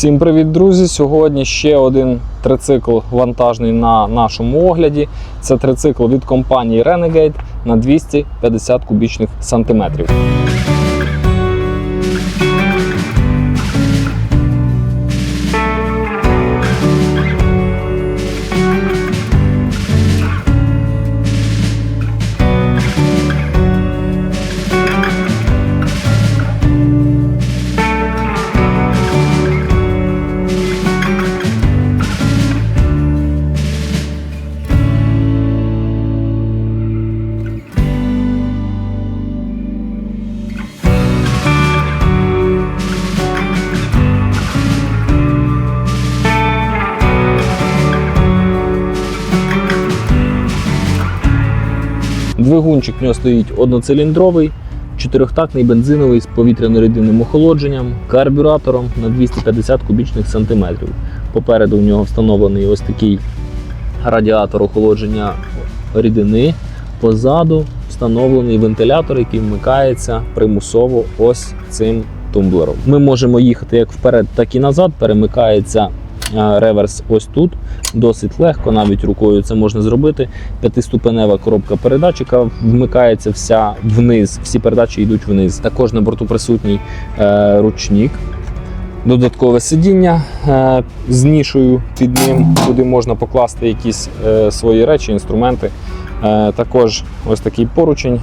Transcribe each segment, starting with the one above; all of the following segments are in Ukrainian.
Всім привіт, друзі! Сьогодні ще один трицикл вантажний на нашому огляді. Це трицикл від компанії Renegade на 250 кубічних сантиметрів. Двигунчик в нього стоїть одноциліндровий, чотирьохтактний бензиновий з повітряно-рідинним охолодженням, карбюратором на 250 кубічних сантиметрів. Попереду в нього встановлений ось такий радіатор охолодження рідини. Позаду встановлений вентилятор, який вмикається примусово ось цим тумблером. Ми можемо їхати як вперед, так і назад. Перемикається реверс ось тут. Досить легко, навіть рукою це можна зробити. П'ятиступенева коробка передач, яка вмикається вся вниз. Всі передачі йдуть вниз. Також на борту присутній е, ручник. Додаткове сидіння е, з нішою під ним, куди можна покласти якісь е, свої речі, інструменти. Також ось такий поручень,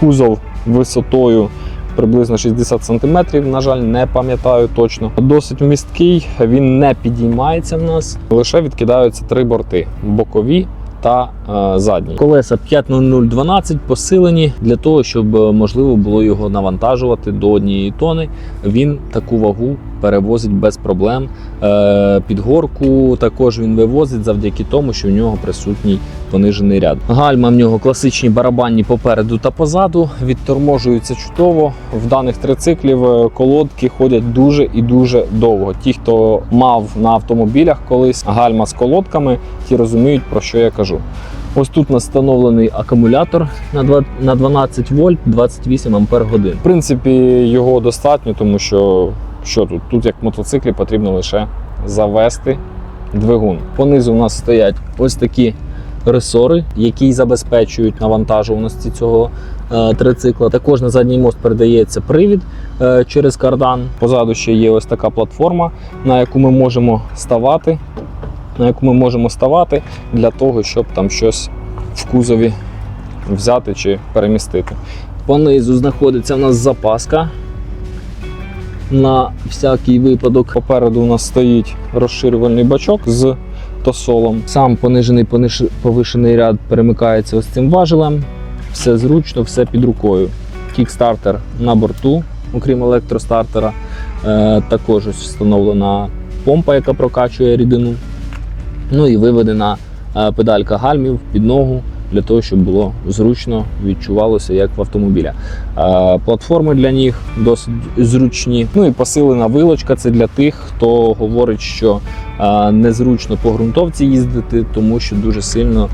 кузов висотою приблизно 60 см, на жаль, не пам'ятаю точно. Досить вмісткий, він не підіймається в нас, лише відкидаються три борти: бокові та е, задні. Колеса 50012 посилені для того, щоб е, можливо було його навантажувати до однієї тони. Він таку вагу перевозить без проблем. Е, під горку також він вивозить завдяки тому, що в нього присутній понижений ряд. Гальма в нього класичні барабанні попереду та позаду, відторможуються чудово. В даних трициклів е, колодки ходять дуже і дуже довго. Ті, хто мав на автомобілях колись гальма з колодками, ті розуміють про що я кажу. Ось тут у нас встановлений акумулятор на на 12 вольт 28 ампер годин. В принципі, його достатньо, тому що що тут? Тут як в мотоциклі потрібно лише завести двигун. Понизу у нас стоять ось такі ресори, які забезпечують навантажуваності цього е, трицикла. Також на задній мост передається привід е, через кардан. Позаду ще є ось така платформа, на яку ми можемо ставати, на яку ми можемо ставати для того, щоб там щось в кузові взяти чи перемістити. Понизу знаходиться у нас запаска на всякий випадок. Попереду у нас стоїть розширювальний бачок з тосолом. Сам понижений пониж- повишений ряд перемикається ось цим важелем. Все зручно, все під рукою. Кікстартер на борту, окрім електростартера. Е, також ось встановлена помпа, яка прокачує рідину. Ну і виведена е, педалька гальмів під ногу для того, щоб було зручно відчувалося як в автомобіля. Платформи для ніг досить зручні. Ну і посилена вилочка це для тих, хто говорить, що незручно по ґрунтовці їздити, тому що дуже сильно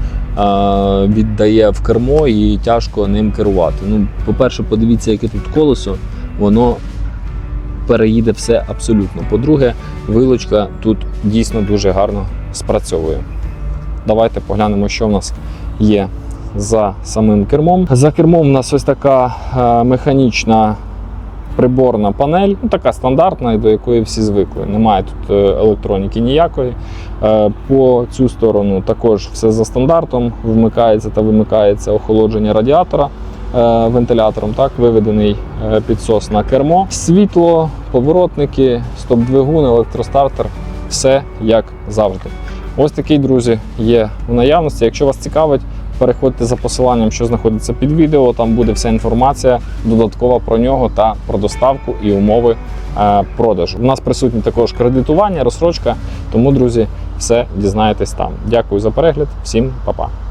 віддає в кермо і тяжко ним керувати. Ну, по-перше, подивіться, яке тут колесо, воно переїде все абсолютно. По-друге, вилочка тут дійсно дуже гарно спрацьовує. Давайте поглянемо, що в нас є за самим кермом. За кермом у нас ось така е, механічна приборна панель, ну, така стандартна, до якої всі звикли. Немає тут е, електроніки ніякої. Е, По цю сторону також все за стандартом. Вмикається та вимикається охолодження радіатора. Вентилятором так виведений підсос на кермо, світло, поворотники, стоп-двигун, електростартер все як завжди. Ось такий, друзі, є в наявності. Якщо вас цікавить, переходьте за посиланням, що знаходиться під відео. Там буде вся інформація додаткова про нього та про доставку і умови е, продажу. У нас присутні також кредитування, розсрочка. Тому, друзі, все дізнаєтесь там. Дякую за перегляд. Всім па-па.